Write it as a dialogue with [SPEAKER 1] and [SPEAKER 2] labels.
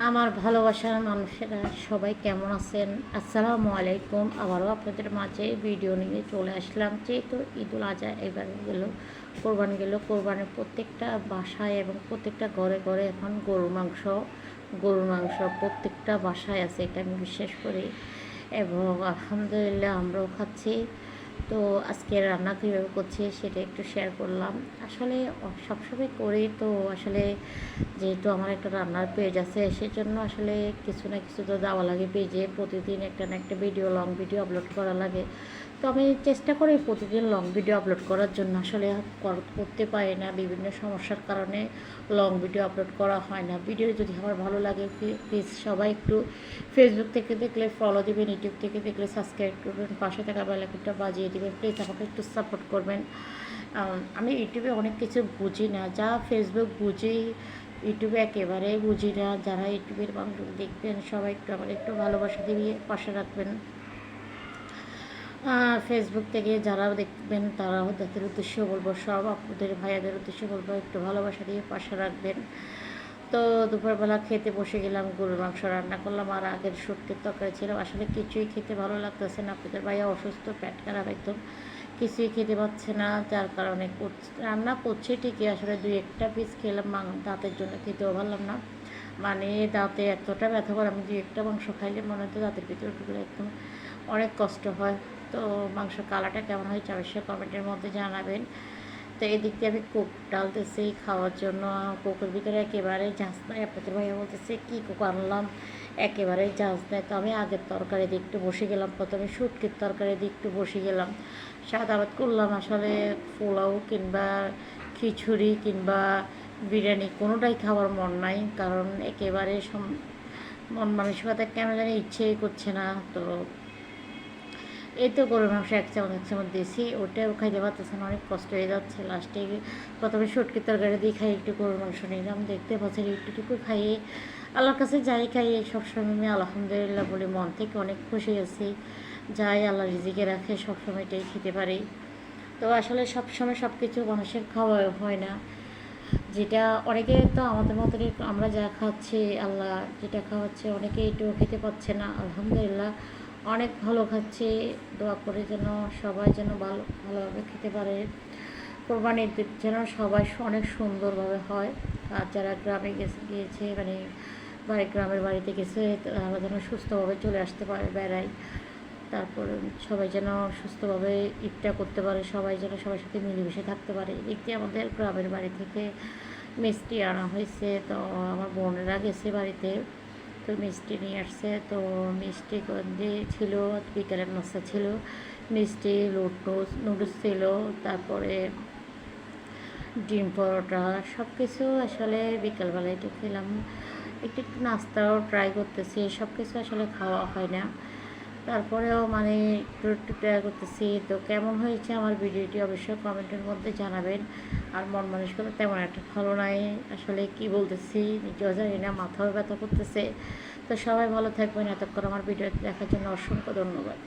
[SPEAKER 1] আমার ভালোবাসার মানুষেরা সবাই কেমন আছেন? আসসালামু আলাইকুম। আবারও আপনাদের মাঝে ভিডিও নিয়ে চলে আসলাম। যেহেতু ঈদুল আজহা এবার গেল, কোরবানি গেল, কোরবানির প্রত্যেকটা বাসায় এবং প্রত্যেকটা ঘরে ঘরে এখন গরুর মাংস গরুর মাংস প্রত্যেকটা বাসায় আছে, এটা আমি বিশ্বাস করি। এবং আলহামদুলিল্লাহ আমরাও খাচ্ছি। তো আজকে রান্না কীভাবে করছি সেটা একটু শেয়ার করলাম। আসলে সবসময় করি তো আসলে যেহেতু আমার একটা রান্নার পেজ আছে, সেজন্য আসলে কিছু না কিছু তো দেওয়া লাগে পেজে প্রতিদিন একটা না একটা ভিডিও লং ভিডিও আপলোড করা লাগে। তো আমি চেষ্টা করি প্রতিদিন লং ভিডিও আপলোড করার জন্য। আসলে করতে পারি না, বিভিন্ন সমস্যার কারণে লং ভিডিও আপলোড করা হয় না। ভিডিও যদি আমার ভালো লাগে প্লিজ সবাই একটু ফেসবুক থেকে দেখলে ফলো দেবেন ইউটিউব থেকে দেখলে সাবস্ক্রাইব করবেন, পাশে থাকা বেলাকুটা বাজিয়ে দেবেন প্লিজ আমাকে একটু সাপোর্ট করবেন। আমি ইউটিউবে অনেক কিছু বুঝি না। যা ফেসবুক বুঝি, ইউটিউবে একেবারে বুঝি না। যারা ইউটিউবের মানুষ দেখবেন, সবাই একটু আমার একটু ভালোবাসা দিয়ে পাশে রাখবেন। ফেসবুক থেকে যারা দেখবেন, তারাও তাদের উদ্দেশ্য বলব, সব আপনাদের ভাইয়াদের উদ্দেশ্য বলব, একটু ভালোবাসা দিয়ে পাশে রাখবেন। তো দুপুরবেলা খেতে বসে গেলাম, গরুর মাংস রান্না করলাম আর আগের সত্যি তরকারি ছিল। আসলে কিছুই খেতে ভালো লাগতেছে না। আপনাদের ভাইয়া অসুস্থ, পেট খারাপ একদম। কিছুই খেতে পাচ্ছে না, যার কারণে রান্না করছে ঠিকই। আসলে দুই একটা পিস খেলাম দাঁতের জন্য খেতেও পারলাম না। মানে দাঁতে এতটা ব্যথা করে, আমি দুই একটা মাংস খাইলে মনে হতো দাঁতের ভিতরে ঢুকলে একদম অনেক কষ্ট হয়। তো মাংস কালারটা কেমন হয়েছে অবশ্যই কমেন্টের মধ্যে জানাবেন। তো এদিক দিয়ে আমি কোক ডালতেছি, খাওয়ার জন্য কোকের ভিতরে একেবারে ঝাঁস নাই। আপনাদের ভাইয়া বলতেছে, কী কোক আনলাম? একেবারে ঝাঁস নেয় তো আমি আগের তরকারি দিয়ে একটু বসে গেলাম। প্রথমে শুটকির তরকারি দিয়ে একটু বসে গেলাম। সাদাবাদ করলাম আসলে পোলাও কিংবা খিচুড়ি কিংবা বিরিয়ানি কোনোটাই খাওয়ার মন নাই। কারণ একেবারে মন মানসিকতা কেন জানি ইচ্ছেই করছে না। তো এই তো গরুর মাংস এক চামচ এক চামচ দিয়েছি। ওটাও খাইতে পারতেছে না অনেক কষ্ট হয়ে যাচ্ছে। লাস্টে প্রথমে সটকি তরকারি দিয়ে খাই, একটু গরুর মাংস নিলাম। দেখতে পাচ্ছি একটুটুকু খাইয়ে আল্লাহর কাছে যাই, খাইয়ে সবসময় আমি আলহামদুলিল্লাহ বলে মন থেকে অনেক খুশি আছি যাই আল্লাহ রিজিকে রাখে, সবসময় এটাই খেতে পারি। তো আসলে সবসময় সব কিছু মানুষের খাওয়া হয় না। যেটা অনেকে তো আমাদের মতনই আমরা যা খাচ্ছি, আল্লাহ যেটা খাওয়াচ্ছে অনেকে এটাও খেতে পাচ্ছে না। আলহামদুলিল্লাহ। অনেক ভালো খাচ্ছে। দোয়া করে যেন সবাই যেন ভালো, ভালোভাবে খেতে পারে। কোরবানির যেন সবাই অনেক সুন্দরভাবে হয়। আর যারা গ্রামে গেছে, গিয়েছে মানে বাড়ি গ্রামের বাড়িতে গেছে, তারা যেন সুস্থভাবে চলে আসতে পারে বেড়ায়। তারপর সবাই যেন সুস্থভাবে ঈদটা করতে পারে, সবাই যেন সবার সাথে মিলেমিশে থাকতে পারে। এদিকে আমাদের গ্রামের বাড়ি থেকে মিষ্টি আনা হয়েছে। তো আমার বোনেরা গেছে বাড়িতে। তো মিষ্টি নিয়ে আসছে। তো মিষ্টি দিয়ে ছিল, বিকেলের নাস্তা ছিল। মিষ্টি লুডুস নুডলস ছিল, তারপরে ডিম পরোটা সব কিছু আসলে বিকেলবেলায় একটু খেলাম। একটু একটু নাস্তাও ট্রাই করতেছি সব কিছু আসলে খাওয়া হয় না। তারপরেও মানে একটু ট্রাই করতেছি। তো কেমন হয়েছে আমার ভিডিওটি অবশ্যই কমেন্টের মধ্যে জানাবেন। আর মন মানুষ মানসিকতা তেমন একটা ভালো নাই। আসলে কি বলতেছি? নিজেও জানি না, মাথাও ব্যথা করতেছে। তো সবাই ভালো থাকবেন। এতক্ষণ আমার ভিডিও দেখার জন্য অসংখ্য ধন্যবাদ।